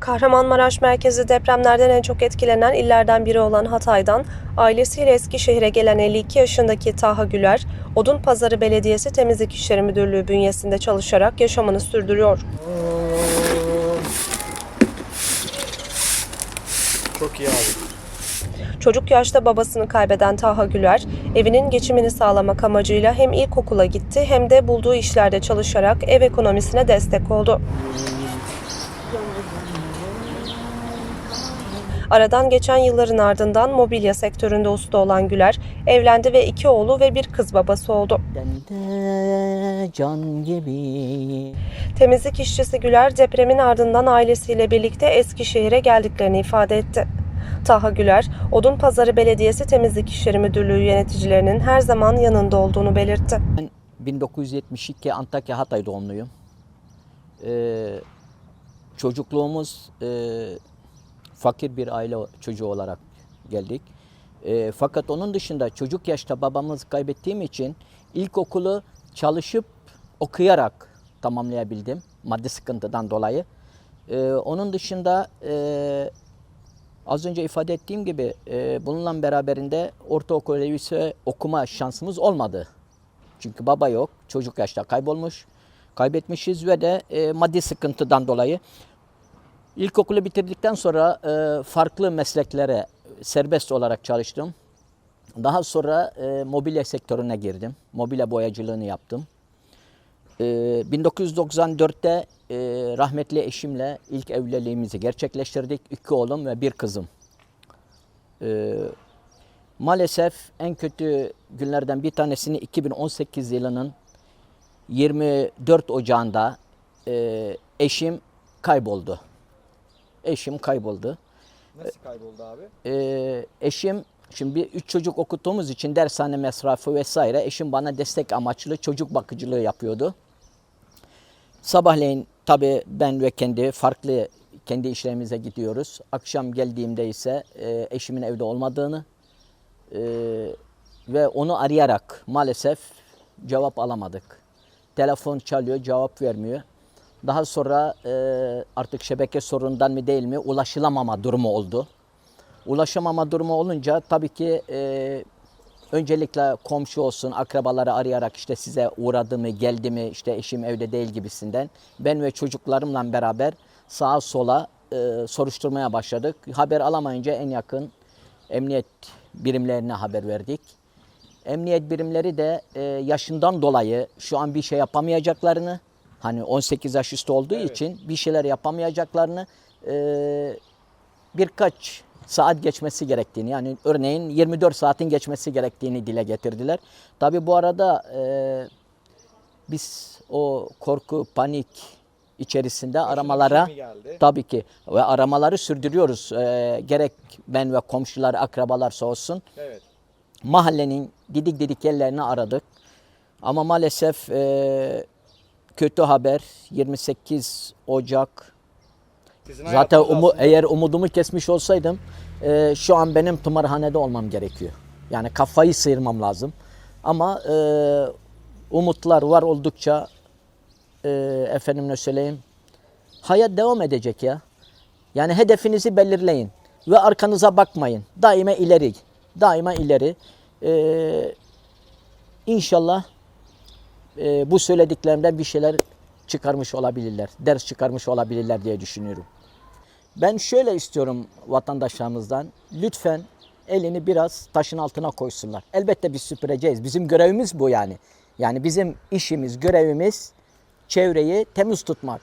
Kahramanmaraş merkezi depremlerden en çok etkilenen illerden biri olan Hatay'dan ailesiyle Eskişehir'e gelen 52 yaşındaki Taha Güler, Odun Pazarı Belediyesi Temizlik İşleri Müdürlüğü bünyesinde çalışarak yaşamını sürdürüyor. Çok iyi abi. Çocuk yaşta babasını kaybeden Taha Güler, evinin geçimini sağlamak amacıyla hem ilkokula gitti hem de bulduğu işlerde çalışarak ev ekonomisine destek oldu. Aradan geçen yılların ardından mobilya sektöründe usta olan Güler, evlendi ve iki oğlu ve bir kız babası oldu. Can gibi. Temizlik işçisi Güler depremin ardından ailesiyle birlikte Eskişehir'e geldiklerini ifade etti. Taha Güler, Odun Pazarı Belediyesi Temizlik İşleri Müdürlüğü yöneticilerinin her zaman yanında olduğunu belirtti. Ben 1972 Antakya Hatay doğumluyum. Ee, çocukluğumuz e, fakir bir aile çocuğu olarak geldik. Ee, fakat onun dışında çocuk yaşta babamızı kaybettiğim için ilkokulu çalışıp okuyarak tamamlayabildim maddi sıkıntıdan dolayı. Ee, onun dışında e, Az önce ifade ettiğim gibi e, bununla beraberinde ortaokul ve lise okuma şansımız olmadı. Çünkü baba yok, çocuk yaşta kaybolmuş, kaybetmişiz ve de e, maddi sıkıntıdan dolayı ilkokulu bitirdikten sonra e, farklı mesleklere serbest olarak çalıştım. Daha sonra e, mobilya sektörüne girdim. Mobilya boyacılığını yaptım. Ee, 1994'te e, rahmetli eşimle ilk evliliğimizi gerçekleştirdik. İki oğlum ve bir kızım. Ee, maalesef en kötü günlerden bir tanesini 2018 yılının 24 Ocağı'nda e, eşim kayboldu. Eşim kayboldu. Nasıl kayboldu abi? Ee, eşim şimdi üç çocuk okuttuğumuz için dershane masrafı vesaire eşim bana destek amaçlı çocuk bakıcılığı yapıyordu. Sabahleyin tabii ben ve kendi farklı kendi işlerimize gidiyoruz. Akşam geldiğimde ise e, eşimin evde olmadığını e, ve onu arayarak maalesef cevap alamadık. Telefon çalıyor, cevap vermiyor. Daha sonra e, artık şebeke sorundan mı değil mi ulaşılamama durumu oldu. Ulaşamama durumu olunca tabii ki e, öncelikle komşu olsun, akrabaları arayarak işte size uğradı mı, geldi mi, işte eşim evde değil gibisinden ben ve çocuklarımla beraber sağa sola e, soruşturmaya başladık. Haber alamayınca en yakın emniyet birimlerine haber verdik. Emniyet birimleri de e, yaşından dolayı şu an bir şey yapamayacaklarını, hani 18 yaş üstü olduğu için bir şeyler yapamayacaklarını e, birkaç saat geçmesi gerektiğini yani örneğin 24 saatin geçmesi gerektiğini dile getirdiler. Tabi bu arada e, biz o korku, panik içerisinde aramalara bir şey tabii ki ve aramaları sürdürüyoruz. E, gerek ben ve komşular, akrabalar sağ olsun Evet. mahallenin didik didik yerlerini aradık. Ama maalesef e, kötü haber 28 Ocak Sizin Zaten umu, eğer umudumu kesmiş olsaydım e, şu an benim tımarhanede olmam gerekiyor. Yani kafayı sıyırmam lazım. Ama e, umutlar var oldukça e, efendimle söyleyeyim hayat devam edecek ya. Yani hedefinizi belirleyin ve arkanıza bakmayın. Daima ileri. Daima ileri. E, inşallah e, bu söylediklerimden bir şeyler çıkarmış olabilirler. Ders çıkarmış olabilirler diye düşünüyorum. Ben şöyle istiyorum vatandaşlarımızdan. Lütfen elini biraz taşın altına koysunlar. Elbette biz süpüreceğiz. Bizim görevimiz bu yani. Yani bizim işimiz, görevimiz çevreyi temiz tutmak.